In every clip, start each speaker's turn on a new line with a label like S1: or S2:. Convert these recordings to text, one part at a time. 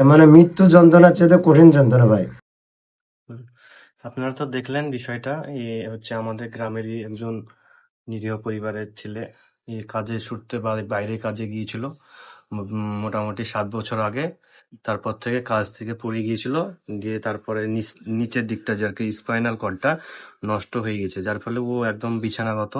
S1: মানে মৃত্যু যন্ত্রণার চেয়ে কঠিন যন্ত্রণা ভাই।
S2: আপনারা তো দেখলেন বিষয়টা এ হচ্ছে আমাদের গ্রামেরই একজন নিরীহ পরিবারের ছেলে এই কাজে ছুটতে বা- বাইরে কাজে গিয়েছিল মোটামুটি সাত বছর আগে। তারপর থেকে কাজ থেকে পড়ে গিয়েছিল দিয়ে তারপরে নিচ- নিচের দিকটা যে আর কি স্পাইনাল কর্ডটা নষ্ট হয়ে গেছে যার ফলে ও একদম বিছানাগত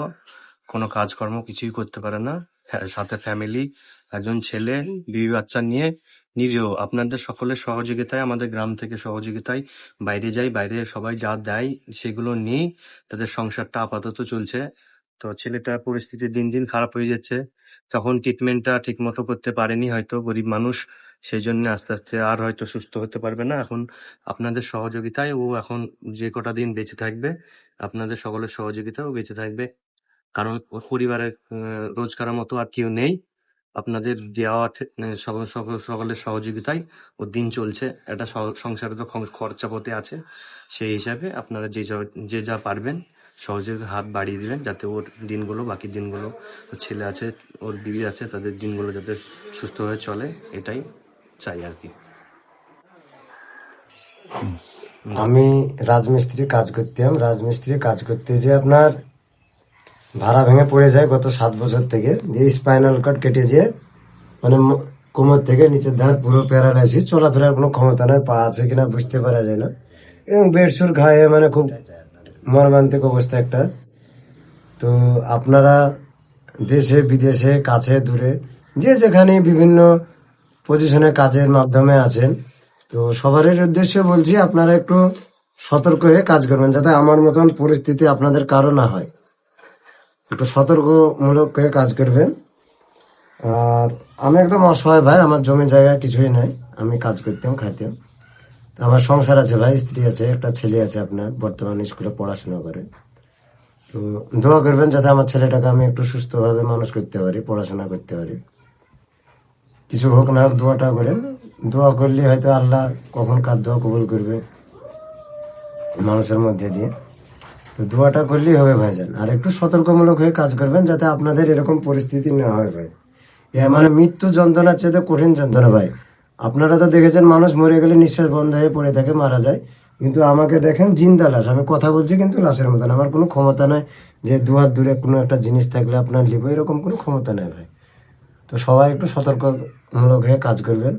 S2: কোনো কাজকর্ম কিছুই করতে পারে না। হ্যাঁ, সাথে ফ্যামিলি একজন ছেলে বিবি বাচ্চা নিয়ে নিরীহ, আপনাদের সকলের সহযোগিতায়, আমাদের গ্রাম থেকে সহযোগিতায়, বাইরে যাই, বাইরে সবাই যা দেয় সেগুলো নিয়েই তাদের সংসারটা আপাতত চলছে। তো ছেলেটার পরিস্থিতি দিন দিন খারাপ হয়ে যাচ্ছে। তখন ট্রিটমেন্টটা ঠিক মতো করতে পারেনি হয়তো গরিব মানুষ সেই জন্য আস্তে আস্তে আর হয়তো সুস্থ হতে পারবে না। এখন আপনাদের সহযোগিতায় ও এখন যে কটা দিন বেঁচে থাকবে, আপনাদের সকলের সহযোগিতায় ও বেঁচে থাকবে। কারণ ওর পরিবারের রোজগারের মতো আর কেউ নেই। আপনাদের দেওয়া সকল- সকলের সহযোগিতায় ওর দিন চলছে। একটা সংসারে তো খরচাপাতি আছে। সেই হিসাবে আপনারা যে যে, যা পারবেন সহযোগী হাত বাড়িয়ে দিবেন যাতে ওর দিনগুলো, বাকি দিনগুলো ছেলে আছে, ওর বিবি আছে, তাদের দিনগুলো যাতে সুস্থভাবে চলে, এটাই চাই আর কি।
S1: আমি রাজমিস্ত্রি কাজ করতাম রাজমিস্ত্রি কাজ করতে যে আপনার ভাড়া ভেঙে পড়ে যায় গত সাত বছর থেকে। দিয়ে স্পাইনাল কার্ড কেটে যেয়ে মানে কোমর থেকে নিচের ধার পুরো প্যারালাইসিস চলাফেরার কোনো ক্ষমতা নাই, পা আছে কিনা বুঝতে পারা যায় না। এবং বেডসুর ঘায়ে মানে খুব মর্মান্তিক অবস্থা একটা। তো আপনারা দেশে, বিদেশে, কাছে, দূরে, যে যেখানে বিভিন্ন পজিশনে কাজের মাধ্যমে আছেন, তো সবারই উদ্দেশ্য বলছি আপনারা একটু সতর্ক হয়ে কাজ করবেন, যাতে আমার মতন পরিস্থিতি আপনাদের কারও না হয়। একটু সতর্কমূলক হয়ে কাজ করবেন। আর আমি একদম অসহায় ভাই, আমার জমি জায়গা কিছুই নাই। আমি কাজ করতাম, খাইতাম। তো আমার সংসার আছে ভাই, স্ত্রী আছে, একটা ছেলে আছে আপনার, বর্তমানে স্কুলে পড়াশোনা করে। তো দোয়া করবেন যাতে আমার ছেলেটাকে আমি একটু সুস্থভাবে মানুষ করতে পারি, পড়াশোনা করতে পারি। কিছু হোক না হোক দোয়াটা করেন। দোয়া করলে হয়তো আল্লাহ কখন কার দোয়া কবুল করবে মানুষের মধ্যে দিয়ে। তো দোয়াটা করলেই হবে ভাইজান। আর একটু সতর্কমূলক হয়ে কাজ করবেন যাতে আপনাদের এরকম পরিস্থিতি না হয় ভাই। মানে মৃত্যু যন্ত্রণার চেয়ে কঠিন যন্ত্রণা ভাই। আপনারা তো দেখেছেন, মানুষ মরে গেলে নিঃশ্বাস বন্ধ হয়ে পড়ে থাকে, মারা যায়। কিন্তু আমাকে দেখেন জিন্দা লাশ। আমি কথা বলছি কিন্তু লাশের মতন। আমার কোনো ক্ষমতা নাই যে দু হাত দূরে কোনো একটা জিনিস থাকলে আপনার লিবো, এরকম কোনো ক্ষমতা নেই ভাই। তো সবাই একটু সতর্কমূলক হয়ে কাজ করবেন।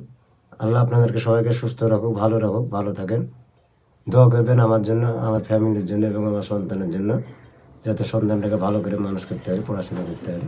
S1: আল্লাহ আপনাদেরকে সবাইকে সুস্থ রাখুক, ভালো রাখুক, ভালো থাকেন। দোয়া করবেন আমার জন্য, আমার ফ্যামিলির জন্য এবং আমার সন্তানের জন্য, যাতে সন্তানটাকে ভালো করে মানুষ করতে পারি, পড়াশোনা করতে পারি।